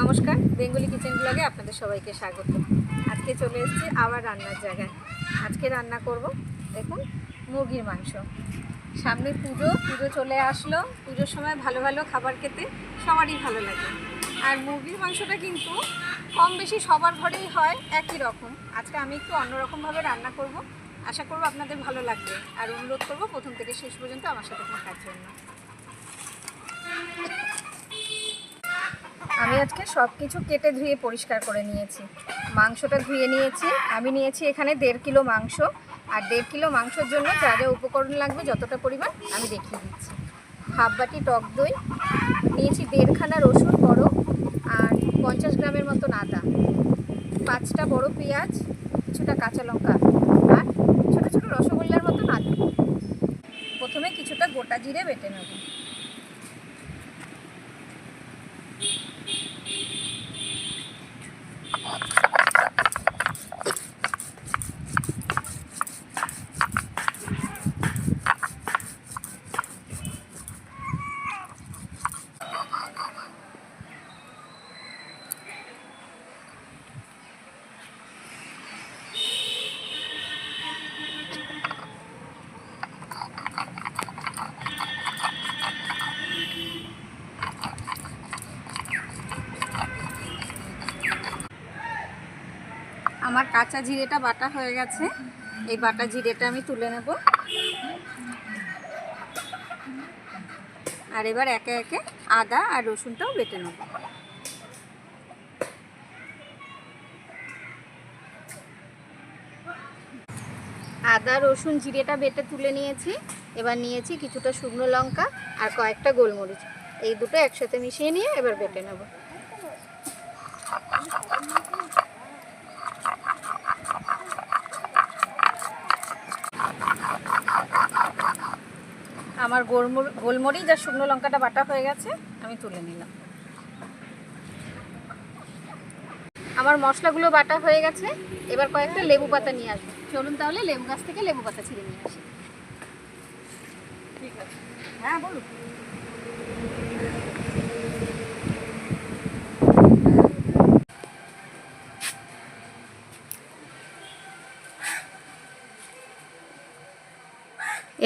নমস্কার, Bengali kitchen ব্লগে আপনাদের সবাইকে স্বাগত। আজকে চলে এসেছি আবার রান্নার জায়গায়। আজকে রান্না করব, দেখুন, মুরগির মাংস। সামনে পুজো পুজো চলে আসলো। পুজোর সময় ভালো ভালো খাবার খেতে সবারই ভালো লাগে। আর মুরগির মাংসটা কিন্তু কম বেশি সবার ঘরেই হয় একই রকম। আজকে আমি একটু অন্যরকমভাবে রান্না করব। আশা করব আপনাদের ভালো লাগবে। আর অনুরোধ করব প্রথম থেকে শেষ পর্যন্ত আমার সাথে থাকার জন্য। আমি আজকে সব কিছু কেটে ধুয়ে পরিষ্কার করে নিয়েছি। মাংসটা ধুয়ে নিয়েছি। আমি নিয়েছি এখানে দেড় কিলো মাংস। আর দেড় কিলো মাংসের জন্য যা যা উপকরণ লাগবে, যতটা পরিমাণ আমি দেখিয়ে দিচ্ছি। হাফ বাটি টক দই, নিয়েছি দেড়খানা রসুন বড় আর পঞ্চাশ গ্রামের মতন আদা। পাঁচটা বড় পেঁয়াজ, কিছুটা কাঁচা লঙ্কা আর ছোটো ছোটো রসগোল্লার মতন আলু প্রথমে কিছুটা গোটা জিরে বেটে নেব। আমার কাঁচা জিরেটা বাটা হয়ে গেছে। এই বাটা জিরেটা আমি তুলে নেব। আর এবার একে একে আদা আর রসুনটাও বেটে নেব। আদা, রসুন, জিরেটা বেটে তুলে নিয়েছি। এবার নিয়েছি কিছুটা শুকনো লঙ্কা আর কয়েকটা গোলমরিচ। এই দুটো একসাথে মিশিয়ে নিয়ে এবার বেটে নেব। আমার গোলমর গোলমরিচ আর শুকনো লঙ্কাটা বাটা হয়ে গেছে, আমি তুলে নিলাম। আমার মশলাগুলো বাটা হয়ে গেছে, এবার কয়েকটা লেবু পাতা নিয়ে আসব। চলুন তাহলে লেবু গাছ থেকে লেবু পাতা ছিঁড়ে নিয়ে আসি। ঠিক আছে। হ্যাঁ বলুন।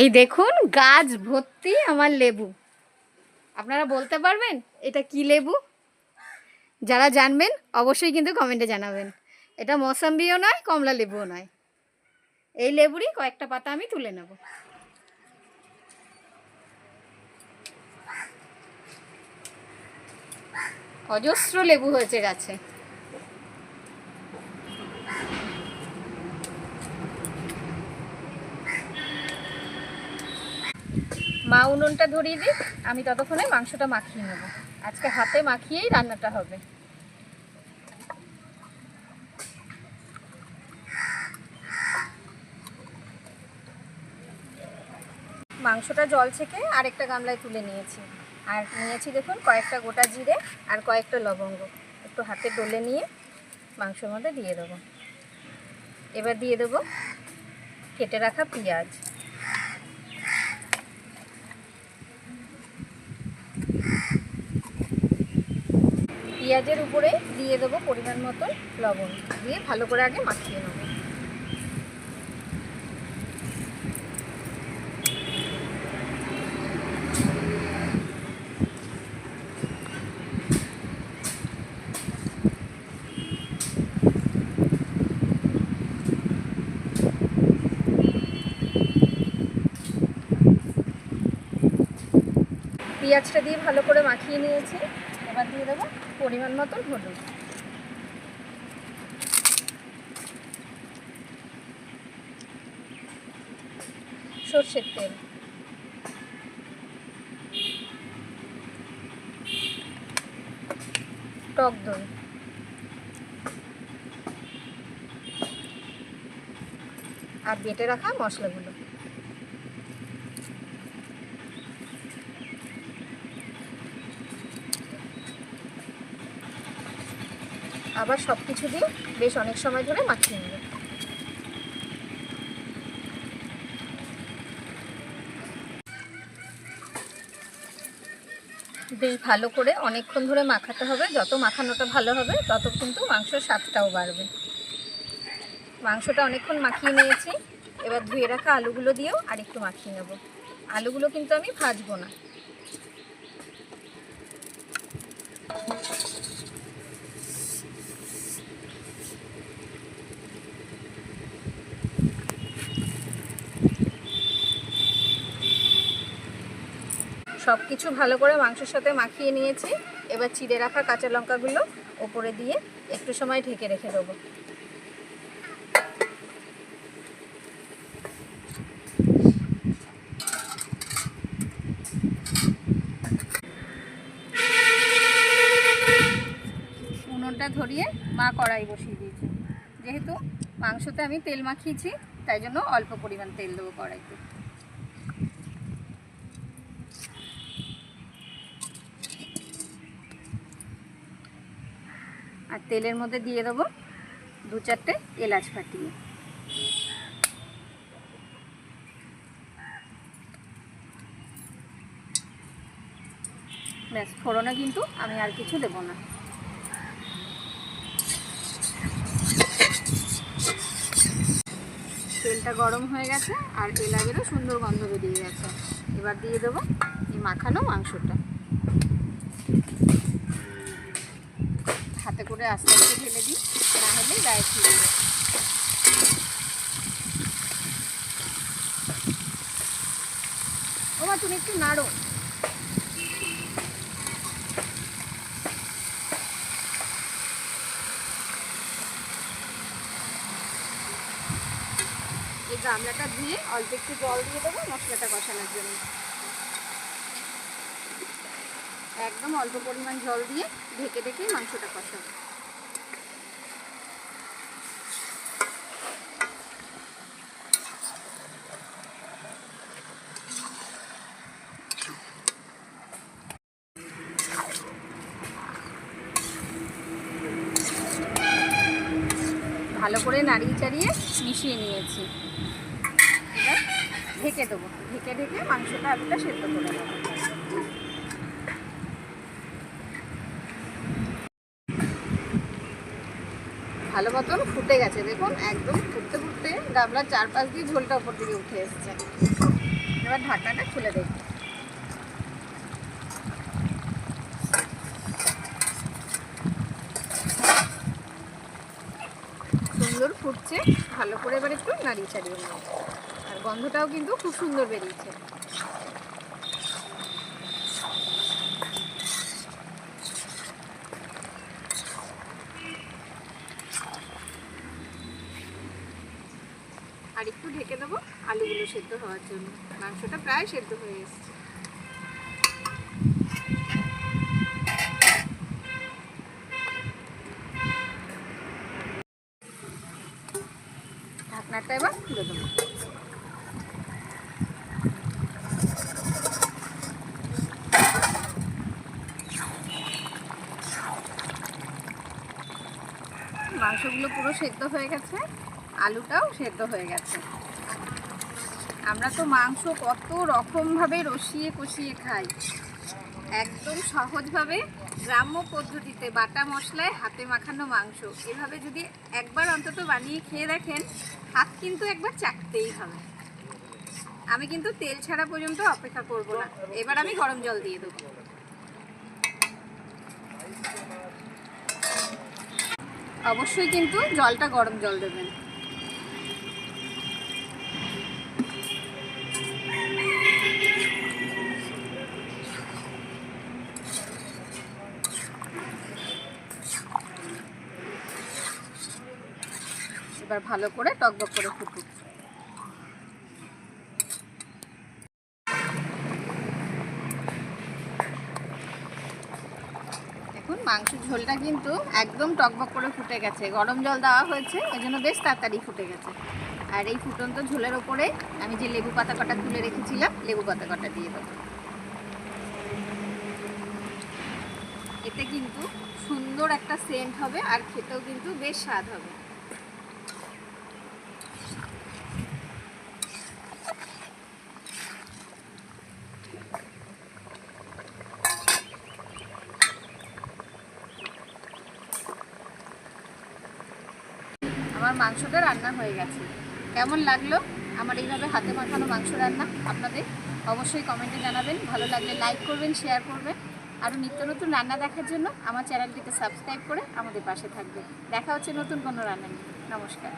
এই দেখুন, গাছ ভর্তি আমার লেবু। আপনারা বলতে পারবেন, এটা কি লেবু? যারা জানবেন, অবশ্যই কিন্তু কমেন্টে জানাবেন। এটা মৌসাম্বিও নয়, কমলা লেবুও নয়। এই লেবুরই কয়েকটা পাতা আমি তুলে নেব। অজস্র লেবু হয়েছে গাছে। মা উনুনটা ধরিয়ে দিই, আমি ততক্ষণে মাংসটা মাখিয়ে নেব। আজকে হাতে মাখিয়েই রান্নাটা হবে। মাংসটা জল থেকে আরেকটা গামলায় তুলে নিয়েছি। আর নিয়েছি দেখুন কয়েকটা গোটা জিরে আর কয়েকটা লবঙ্গ। একটু হাতে ডলে নিয়ে মাংসের মধ্যে দিয়ে দেবো। এবার দিয়ে দেবো কেটে রাখা পেঁয়াজ। পেঁয়াজের উপরে দিয়ে দেবো পরিমাণ মতো লবণ। দিয়ে ভালো করে আগে মাখিয়ে নেব। পেঁয়াজটা দিয়ে ভালো করে মাখিয়ে নিয়েছি। এবার দিয়ে দেবো পরিমাণ মতন হলুদ। সর্ষের তেল। টক দই। আর বেটে রাখা মশলাগুলো। আবার সব কিছু দিয়ে বেশ অনেক সময় ধরে মাখিয়ে নেব। বেশ ভালো করে অনেকক্ষণ ধরে মাখাতে হবে। যত মাখানোটা ভালো হবে, তত কিন্তু মাংসর স্বাদটাও বাড়বে। মাংসটা অনেকক্ষণ মাখিয়ে নিয়েছি। এবার ধুয়ে রাখা আলুগুলো দিয়েও আর একটু মাখিয়ে নেব। আলুগুলো কিন্তু আমি ভাজবো না। সব কিছু ভালো করে মাংসের সাথে মাখিয়ে নিয়েছি। এবার চিড়ে রাখা কাঁচা লঙ্কাগুলো ওপরে দিয়ে একটু সময় ঢেকে রেখে দেবো। ধরিয়ে মা কড়াই বসিয়ে দিয়েছে। যেহেতু মাংসতে আমি তেল মাখিয়েছি, তাই জন্য অল্প পরিমাণ তেল দেবো কড়াইতে। আর তেলের মধ্যে দিয়ে দেবো দু চারটে এলাচ ফাটিয়ে। ব্যাস, ফোড়নে কিন্তু আমি আর কিছু দেবো না। তেলটা গরম হয়ে গেছে আর এলাচেরও সুন্দর গন্ধ বেরিয়ে গেছে। এবার দিয়ে দেবো এই মাখানো মাংসটা। হাতে করে আস্তে আস্তে ঢেলে দিই, না হলে গায়ে ছিঁড়ে যাবে ও মা, তুমি একটু নাড়ো। গামলাটা ধুয়ে অল্প একটু জল দিয়ে দেবো মশলাটা কষানোর জন্য। একদম অল্প পরিমাণ জল দিয়ে ঢেকে ঢেকে মাংসটা কষাবো। ভালো করে নাড়িয়ে চাড়িয়ে মিশিয়ে নিয়েছি। এবার ঢেকে দেবো। ঢেকে ঢেকে মাংসটা আলুটা সেদ্ধ করে দেবো ভালো মতন ফুটে গেছে। দেখুন, একদম ফুটতে ফুটতে গাবলার চারপাশ দিয়ে ঝোলটা উপর দিকে উঠে এসছে। এবার ঢাকনাটা খুলে দেখব সুন্দর ফুটছে। ভালো করে এবার একটু নাড়িয়ে চাড়িয়ে আর গন্ধটাও কিন্তু খুব সুন্দর বেরিয়েছে আর একটু ঢেকে দেবো আলুগুলো সেদ্ধ হওয়ার জন্য। মাংসটা প্রায় সেদ্ধ হয়ে এসছে। মাংসগুলো পুরো সেদ্ধ হয়ে গেছে। আলুটাও সেদ্ধ হয়ে গেছে। আমরা তো মাংস কত রকমভাবে রসিয়ে কষিয়ে খাই। একদম সহজভাবে, গ্রাম্য পদ্ধতিতে বাটা মশলায় হাতে মাখানো মাংস। এভাবে যদি একবার অন্তত বানিয়ে খেয়ে দেখেন, হাত কিন্তু একবার চাকতেই হবে। আমি কিন্তু তেল ছাড়া পর্যন্ত অপেক্ষা করব না। এবার আমি গরম জল দিয়ে দেবো। অবশ্যই কিন্তু জলটা গরম জল দেবেন। এবার ভালো করে টকবক করে ফুটুক। দেখুন, মাংসের ঝোলটা কিন্তু একদম টকবক করে ফুটে গেছে। গরম জল দেওয়া হয়েছে, ওই জন্য বেশ তাড়াতাড়ি ফুটে গেছে। আর এই ফুটন্ত ঝোলের ওপরে আমি যে লেবু পাতা কটা তুলে রেখেছিলাম, লেবু পাতা কটা দিয়ে দেবো। এতে কিন্তু সুন্দর একটা সেন্ট হবে, আর খেতেও কিন্তু বেশ স্বাদ হবে আমার মাংসটা রান্না হয়ে গেছে। কেমন লাগল? আমার এইভাবে হাতে মাখানো মাংস রান্না আপনাদের অবশ্যই কমেন্টে জানাবেন। ভালো লাগলে লাইক করবেন, শেয়ার করবেন। আরও নিত্য নতুন রান্না দেখার জন্য আমার চ্যানেলটিকে সাবস্ক্রাইব করে আমাদের পাশে থাকবে দেখা হচ্ছে নতুন কোনো রান্না নিয়ে। নমস্কার।